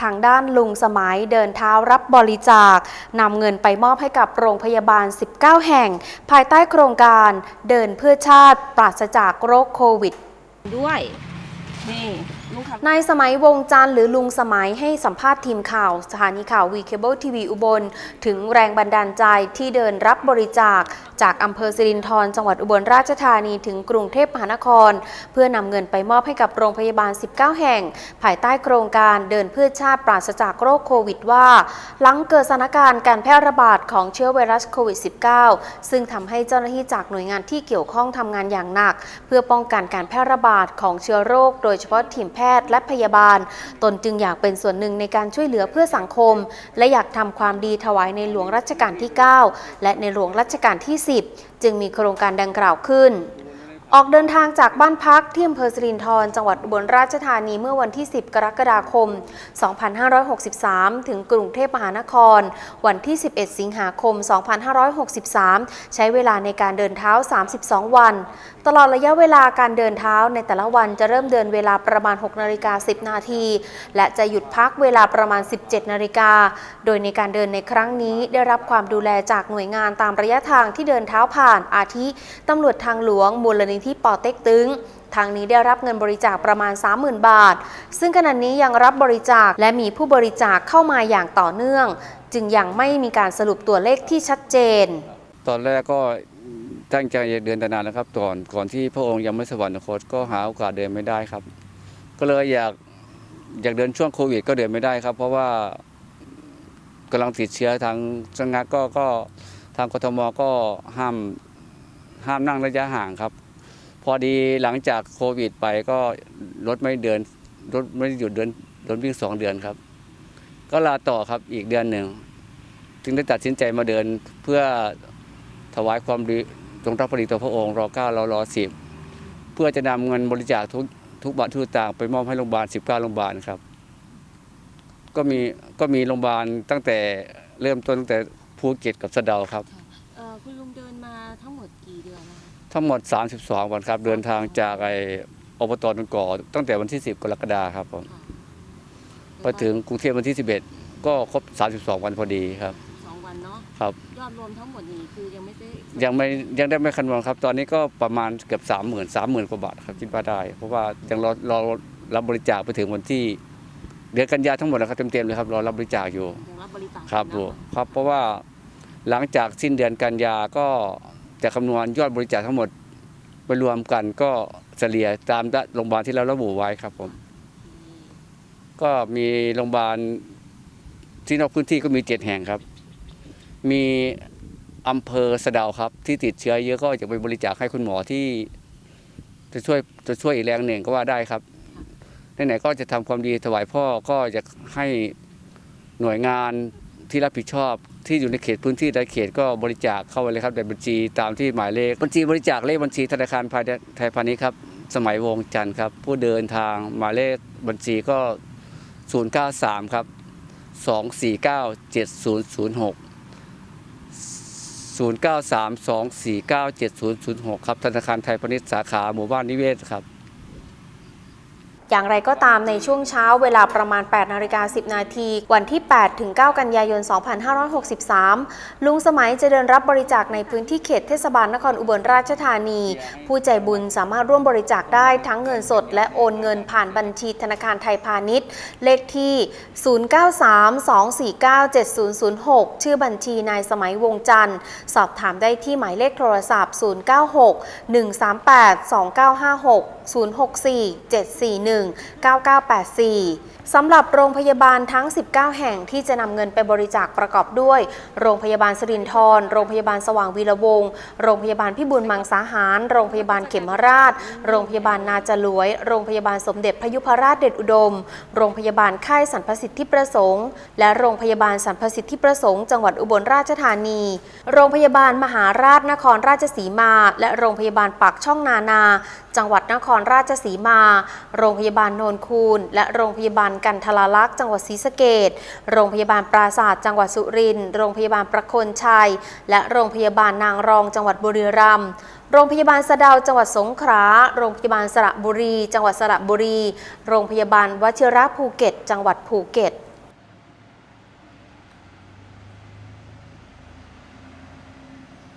ทางด้านลุงสมัยเดินเท้ารับบริจาคนำเงินไปมอบให้กับโรงพยาบาล 19 แห่ง ภายใต้โครงการเดินเพื่อชาติปราศจากโรคโควิด ด้วยนี่ นายสมัยวงจันทร์หรือลุงสมัยให้สัมภาษณ์ทีมข่าว สถานีข่าววีเคเบิลทีวีอุบล ถึงแรงบันดาลใจที่เดินรับบริจาค จากอำเภอสิรินธรจังหวัดอุบลราชธานีถึงกรุงเทพมหานคร เพื่อนำเงินไปมอบให้กับโรงพยาบาล 19 แห่ง ภายใต้โครงการเดินเพื่อชาติปราศจากโรคโควิดว่า หลังเกิดสถานการณ์การแพร่ระบาดของเชื้อไวรัสโควิด -19 ซึ่งทำให้เจ้าหน้าที่จากหน่วยงานที่เกี่ยวข้องทำงานอย่างหนัก เพื่อป้องกันการแพร่ระบาดของเชื้อโรค โดยเฉพาะทีมแพทย์และพยาบาล ตนจึงอยากเป็นส่วนหนึ่งในการช่วยเหลือเพื่อสังคม และอยากทำความดีถวายในหลวงรัชกาลที่ 9 และในหลวงรัชกาลที่ 10 จึงมีโครงการดังกล่าวขึ้น ออกเดินทางจากบ้านพักที่อำเภอสิรินธรจังหวัดอุบลราชธานีเมื่อวันที่ 10 กรกฎาคม 2563 ถึงกรุงเทพมหานคร วันที่ 11 สิงหาคม 2563 ใช้เวลาในการเดินเท้า 32 วัน ตลอดระยะเวลาการเดินเท้าในแต่ละวันจะเริ่มเดินเวลาประมาณ 6 นาฬิกา 10 นาที และจะหยุดพักเวลาประมาณ 17 นาฬิกา โดยในการเดินในครั้งนี้ได้รับความดูแลจากหน่วยงานตามระยะทางที่เดินเท้าผ่านอาทิตำรวจทางหลวงมูลนิธิปอเต็กตึงทางนี้ได้รับเงินบริจาคประมาณ 30,000 บาท ซึ่งขณะนี้ยังรับบริจาคและมีผู้บริจาคเข้ามาอย่างต่อเนื่อง จึงยังไม่มีการสรุปตัวเลขที่ชัดเจน ตอนแรกก็ตั้งใจเดินตนานแล้วครับก่อนก่อนที่พระองค์ยังไม่สวรรคตก็หาโอกาสเดินไม่ได้ครับ ก็เลยอยากอยากเดินช่วงโควิดก็เดินไม่ได้ครับ เพราะว่ากำลังติดเชื้อทางจังหวัดก็ก็ทางกทมก็ห้ามห้ามนั่งระยะห่างครับ พอดีหลังจากโควิดไปก็รถไม่เดินรถไม่หยุดเดินรถวิ่งสองเดือนครับ ก็ลาต่อครับอีกเดือนหนึ่งจึงได้ตัดสินใจมาเดินเพื่อถวายความดีจงรักภักดีต่อพระองค์รอเก้ารอรอสิบเพื่อจะนำเงินบริจาคทุกทุกบาททุกสตางไปมอบให้โรงพยาบาลสิบเก้าโรงพยาบาลครับ ก็มีก็มีโรงพยาบาลตั้งแต่เริ่มต้นตั้งแต่ภูเก็ตกับสะเดาครับเออคุณลุงเดินมาทั้งหมดกี่เดือนนะคะ ทั้งหมด 32 วันครับ เดินทางจากไออบตนนก่อ ตั้งแต่วันที่ 10 กรกฎาคมครับผมค่ะไปถึงกรุงเทพวันที่ 11 ก็ครบ 32 วันพอดีครับ สองวันเนาะครับ ยอดรวมทั้งหมดนี้คือยังไม่ได้ยังไม่ยังได้ไม่คำนวณครับ ตอนนี้ก็ประมาณเกือบสามหมื่นสามหมื่นกว่าบาทครับคิดว่าได้ เพราะว่ายังรอรอรับบริจาคไปถึงวันที่เดือนกันยาทั้งหมดนะครับเต็มๆเลยครับรอรับบริจาคอยู่ยังรับบริจาคครับนะผมครับ เพราะว่าหลังจากสิ้นเดือนกันยาก็ จะคำนวณยอดบริจาคทั้งหมดไปรวมกันก็เฉลี่ยตามโรงพยาบาลที่เราระบุไว้ครับผม ก็มีโรงพยาบาลที่นอกพื้นที่ก็มีเจ็ดแห่งครับ มีอำเภอสะดาวครับ ที่ติดเชื้อเยอะก็จะไปบริจาคให้คุณหมอที่ จะช่วยจะช่วยอีกแรงหนึ่งก็ว่าได้ครับไหนๆก็จะทำความดีถวายพ่อก็จะให้หน่วยงาน ที่รับผิดชอบที่อยู่ในเขตพื้นที่ใดเขตก็บริจาคเข้าไปเลยครับในบัญชีตามที่หมายเลขบัญชีบริจาคเลขบัญชีธนาคารไทยพาณิชย์ครับสมัยวงจันทร์ครับ ผู้เดินทางหมายเลขบัญชีก็ 093 ครับ 249 7006 093 249 7006 ครับธนาคารไทยพาณิชย์สาขาหมู่บ้านนิเวศครับ อย่างไรก็ตามในช่วงเช้าเวลาประมาณ 8 นาฬิกา 10 นาที วันที่ 8 ถึง 9 กันยายน 2563 ลุงสมัยจะเดินรับบริจาคในพื้นที่เขตเทศบาลนครอุบลราชธานี ผู้ใจบุญสามารถร่วมบริจาคได้ทั้งเงินสด และโอนเงินผ่านบัญชีธนาคารไทยพาณิชย์ เลขที่ 0932497006 ชื่อบัญชีนายสมัยวงจันทร์ สอบถามได้ที่หมายเลขโทรศัพท์ 096 138 2956 064 741 9984 สำหรับโรงพยาบาลทั้ง 19 แห่งที่จะนำเงินไปบริจาคประกอบด้วย โรงพยาบาลสรินทรโรงพยาบาลสว่างวีระวงศ์ โรงพยาบาลพิบูลมังสาหาร โรงพยาบาลเขมราช โรงพยาบาลนาจลวย โรงพยาบาลสมเด็จพยุพราชเดชอุดม โรงพยาบาลค่ายสรรพสิทธิประสงค์ และโรงพยาบาลสรรพสิทธิประสงค์ จังหวัดอุบลราชธานี โรงพยาบาลมหาราชนครราชสีมา และโรงพยาบาลปากช่องนานา จังหวัดนครราชสีมา โรงพยายาบาลโนนคูน และโรงพยาบาลกันทลาลักษ์จังหวัดศรีสะเกดโรงพยาบาลปราศาสตร์จังหวัดสุรินทร์โรงพยาบาลประโคนชัย และโรงพยาบาลนางรองจังหวัดบุรีรัมย์โรงพยาบาลสะเดาวจังหวัดสงขลา โรงพยาบาลสระบุรี จังหวัดสระบุรี โรงพยาบาลวชิระภูเก็ต จังหวัดภูเก็ต